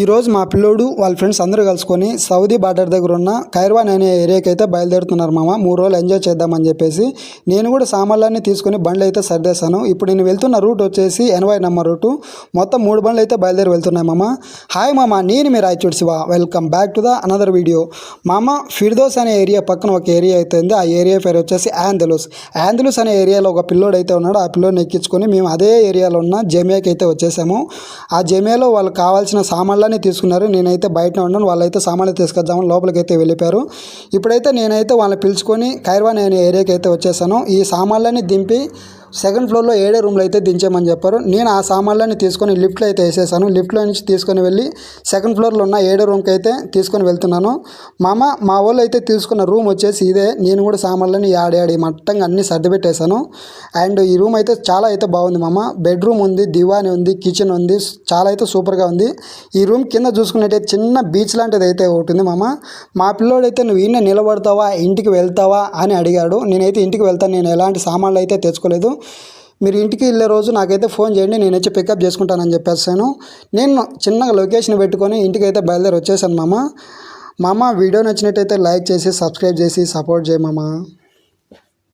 ఈరోజు మా పిల్లోడు వాళ్ళ ఫ్రెండ్స్ అందరూ కలుసుకొని సౌదీ బార్డర్ దగ్గర ఉన్న ఖైర్వాన్ అనే ఏరియాకి అయితే బయలుదేరుతున్నారు మామ. మూడు రోజులు ఎంజాయ్ చేద్దామని చెప్పేసి నేను కూడా సామాన్లన్నీ తీసుకుని బండ్లు అయితే సర్దేశాను. ఇప్పుడు నేను వెళ్తున్న రూట్ వచ్చేసి ఎనభై నెంబర్ రూటు. మొత్తం మూడు బండ్లు అయితే బయలుదేరి వెళ్తున్నాయి మామ. హాయ్ మామ నేను మీరు రాయచూడి Shiva. Welcome back to the another video మామ ఫిర్దోస్ అనే ఏరియా పక్కన ఒక ఏరియా అయితే ఉంది. ఆ ఏరియా పేరు వచ్చేసి ఆందలూస్. ఆందలూస్ అనే ఏరియాలో ఒక పిల్లోడు అయితే ఉన్నాడు. ఆ పిల్లోడిని ఎక్కించుకొని మేము అదే ఏరియాలో ఉన్న జమియాకి అయితే వచ్చేసాము. ఆ జమియాలో వాళ్ళకి కావాల్సిన సామాన్లు సామాన్లన్నీ తీసుకున్నారు. నేనైతే బయట ఉన్నాను. వాళ్ళైతే సామాన్లు తీసుకొద్దామని లోపలికి అయితే వెళ్ళిపోయారు. ఇప్పుడైతే నేనైతే వాళ్ళని పిలుచుకొని ఖైర్వాన్ అనే ఏరియాకి అయితే వచ్చేసాను. ఈ సామాన్లన్నీ దింపి సెకండ్ ఫ్లోర్లో ఏడే రూమ్లో అయితే దించేమని చెప్పారు. నేను ఆ సామాన్లన్నీ తీసుకొని లిఫ్ట్లో అయితే వేసేసాను. లిఫ్ట్లో నుంచి తీసుకొని వెళ్ళి సెకండ్ ఫ్లోర్లో ఉన్న ఏడో రూమ్కి అయితే తీసుకొని వెళ్తున్నాను. మామ మా వాళ్ళు అయితే తీసుకున్న రూమ్ వచ్చేసి ఇదే. నేను కూడా సామాన్లని యాడి యాడి మట్టంగా అన్నీ సర్దిపెట్టేశాను. అండ్ ఈ రూమ్ అయితే చాలా అయితే బాగుంది మామ. బెడ్రూమ్ ఉంది దివాని ఉంది కిచెన్ ఉంది చాలా అయితే సూపర్గా ఉంది. ఈ రూమ్ కింద చూసుకున్నట్టయితే చిన్న బీచ్ లాంటిది అయితే ఉంటుంది మామ. మా పిల్లోడైతే నువ్వు ఈయన నిలబడతావా? ఇంటికి వెళ్తావా? అని అడిగాడు. నేనైతే ఇంటికి వెళ్తాను. నేను ఎలాంటి సామాన్లు అయితే తెచ్చుకోలేదు. మీరు ఇంటికి వెళ్ళే రోజు నాకైతే ఫోన్ చేయండి నేను వచ్చి పికప్ చేసుకుంటానని చెప్పేసాను నేను చిన్నగా లొకేషన్ పెట్టుకొని ఇంటికి అయితే బయలుదేరి వచ్చేసాను మామ. మామ వీడియో నచ్చినట్టయితే లైక్ చేసి సబ్స్క్రైబ్ చేసి సపోర్ట్ చేయమమ్మా